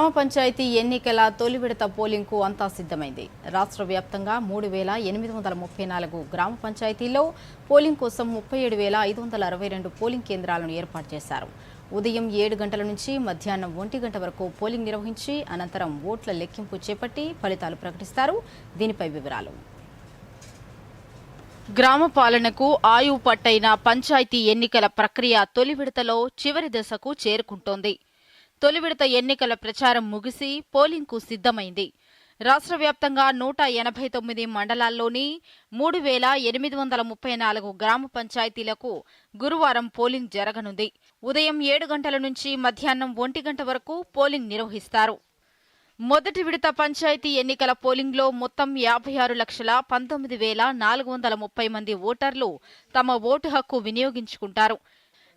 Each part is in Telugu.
గ్రామ పంచాయతీ ఎన్నికల తొలి విడత పోలింగ్కు అంతా సిద్ధమైంది. రాష్ట్ర వ్యాప్తంగా మూడు వేల ఎనిమిది వందల ముప్పై నాలుగు గ్రామ పంచాయతీల్లో పోలింగ్ కోసం ముప్పై ఏడు వేల ఐదు వందల అరవై రెండు పోలింగ్ కేంద్రాలను ఏర్పాటు చేశారు. ఉదయం ఏడు గంటల నుంచి మధ్యాహ్నం ఒంటి గంట వరకు పోలింగ్ నిర్వహించి అనంతరం ఓట్ల లెక్కింపు చేపట్టి ఫలితాలు ప్రకటిస్తారు. దీనిపై వివరాలు. గ్రామ పాలనకు ఆయువు పట్టైన పంచాయతీ ఎన్నికల ప్రక్రియ తొలి విడతలో చివరి దశకు చేరుకుంటోంది. తొలి విడత ఎన్నికల ప్రచారం ముగిసి పోలింగ్కు సిద్ధమైంది. రాష్ట్ర వ్యాప్తంగా నూట ఎనభై తొమ్మిది మండలాల్లోని మూడు వేల ఎనిమిది వందల ముప్పై నాలుగు గ్రామ పంచాయతీలకు గురువారం పోలింగ్ జరగనుంది. ఉదయం ఏడు గంటల నుంచి మధ్యాహ్నం ఒంటి గంట వరకు పోలింగ్ నిర్వహిస్తారు. మొదటి విడత పంచాయతీ ఎన్నికల పోలింగ్లో మొత్తం యాభై ఆరు లక్షల పంతొమ్మిది వేల నాలుగు వందల ముప్పై మంది ఓటర్లు తమ ఓటు హక్కు వినియోగించుకుంటారు.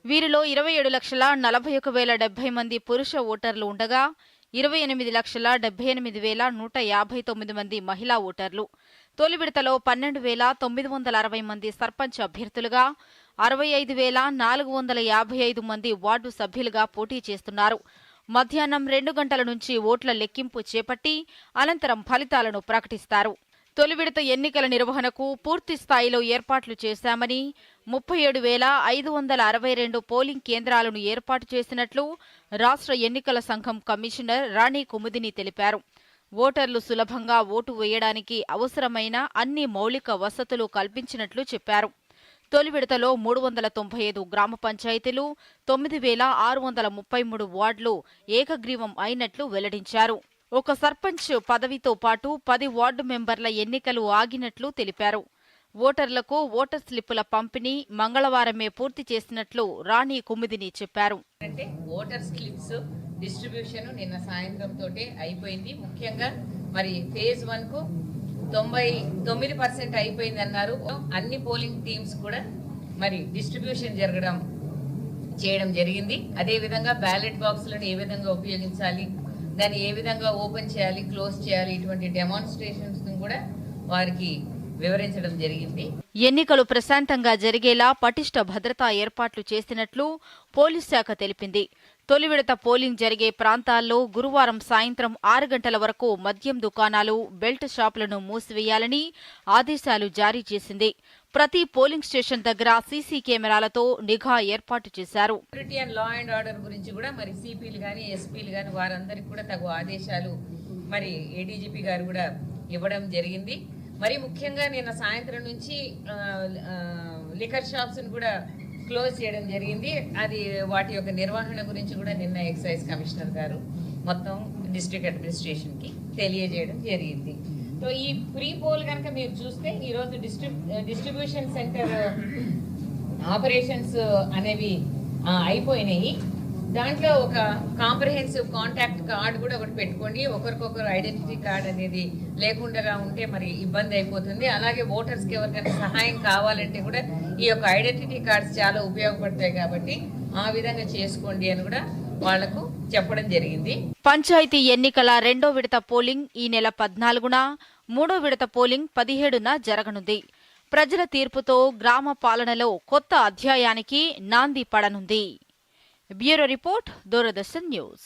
వీరిలో ఇరవై ఏడు లక్షల నలభై ఒక వేల డెబ్బై మంది పురుష ఓటర్లు ఉండగా ఇరవై ఎనిమిది లక్షల డెబ్బై ఎనిమిది వేల నూట యాభై తొమ్మిది మంది మహిళా ఓటర్లు. తొలి విడతలో పన్నెండు వేల తొమ్మిది వందల అరవై మంది సర్పంచ్ అభ్యర్థులుగా అరవై ఐదు వేల నాలుగు వందల యాభై ఐదు మంది వార్డు సభ్యులుగా పోటీ చేస్తున్నారు. మధ్యాహ్నం రెండు గంటల నుంచి ఓట్ల లెక్కింపు చేపట్టి అనంతరం ఫలితాలను ప్రకటిస్తారు. తొలి విడత ఎన్నికల నిర్వహణకు పూర్తి స్థాయిలో ఏర్పాట్లు చేశామని ముప్పై ఏడు వేల ఐదు వందల అరవై రెండు పోలింగ్ కేంద్రాలను ఏర్పాటు చేసినట్లు రాష్ట్ర ఎన్నికల సంఘం కమిషనర్ రాణి కుముదిని తెలిపారు. ఓటర్లు సులభంగా ఓటు వేయడానికి అవసరమైన అన్ని మౌలిక వసతులు కల్పించినట్లు చెప్పారు. తొలి విడతలో మూడు వందల తొంభై ఐదు గ్రామ పంచాయతీలు తొమ్మిది వేల ఆరు వందల ముప్పై మూడు వార్డులు ఏకగ్రీవం అయినట్లు వెల్లడించారు. ఒక సర్పంచ్ పదవితో పాటు పది వార్డు మెంబర్ల ఎన్నికలు ఆగినట్లు తెలిపారు. ఓటర్లకు ఓటర్ స్లిప్పుల పంపిణీ మంగళవారమే పూర్తి చేసినట్లు రాణి కుమ్మిదిని చెప్పారు. అంటే ఓటర్ స్లిప్స్ డిస్ట్రిబ్యూషన్ నిన్న సాయంత్రం తోటే అయిపోయింది. ముఖ్యంగా మరి ఫేజ్ వన్కు తొంభై తొమ్మిది పర్సెంట్ అయిపోయింది అన్నారు అన్ని పోలింగ్ టీమ్స్ కూడా మరి డిస్ట్రిబ్యూషన్ జరగడం చేయడం జరిగింది. అదే విధంగా బ్యాలెట్ బాక్సులను ఏ విధంగా ఉపయోగించాలి? దాన్ని ఏ విధంగా ఓపెన్ చేయాలి క్లోజ్ చేయాలి ఇటువంటి డెమాన్స్ట్రేషన్స్ కూడా వారికి వివరించడం జరిగింది. ఎన్నికలు ప్రశాంతంగా జరిగేలా పటిష్ట భద్రతా ఏర్పాట్లు చేసినట్లు పోలీస్ శాఖ తెలిపింది. తొలి విడత పోలింగ్ జరిగే ప్రాంతాల్లో గురువారం సాయంత్రం ఆరు గంటల వరకు మద్యం దుకాణాలు బెల్ట్ షాపులను మూసివేయాలని ఆదేశాలు జారీ చేసింది. ప్రతి పోలింగ్ స్టేషన్ దగ్గర సీసీ కెమెరాలతో నిఘా ఏర్పాటు చేశారు. లా అండ్ ఆర్డర్ గురించి కూడా మరి సిపిలు కానీ ఎస్పీలు కానీ వారందరికీ కూడా తగు ఆదేశాలు మరి ఏడీజీపీ గారు కూడా ఇవ్వడం జరిగింది. మరి ముఖ్యంగా నిన్న సాయంత్రం నుంచి లికర్ షాప్స్ కూడా క్లోజ్ చేయడం జరిగింది. అది వాటి యొక్క నిర్వహణ గురించి కూడా నిన్న ఎక్సైజ్ కమిషనర్ గారు మొత్తం డిస్ట్రిక్ట్ అడ్మినిస్ట్రేషన్కి తెలియజేయడం జరిగింది. సో ఈ ప్రీ పోల్ కనుక మీరు చూస్తే ఈరోజు డిస్ట్రిబ్ డిస్ట్రిబ్యూషన్ సెంటర్ ఆపరేషన్స్ అనేవి అయిపోయినాయి. దాంట్లో ఒక కాంప్రహెన్సివ్ కాంటాక్ట్ కార్డ్ కూడా ఒకటి పెట్టుకోండి. ఒకరికొకరు ఐడెంటిటీ కార్డ్ అనేది లేకుండా ఉంటే మరి ఇబ్బంది అయిపోతుంది. అలాగే ఓటర్స్కి ఎవరికైనా సహాయం కావాలంటే కూడా ఈ యొక్క ఐడెంటిటీ కార్డ్స్ చాలా ఉపయోగపడతాయి కాబట్టి ఆ విధంగా చేసుకోండి అని కూడా వాళ్ళకు చెప్పడం జరిగింది. పంచాయతీ ఎన్నికల రెండో విడత పోలింగ్ ఈ నెల పద్నాలుగున మూడో విడత పోలింగ్ పదిహేడున జరగనుంది. ప్రజల తీర్పుతో గ్రామ పాలనలో కొత్త అధ్యాయానికి నాంది పడనుంది. Bureau Report, Doordarshan News.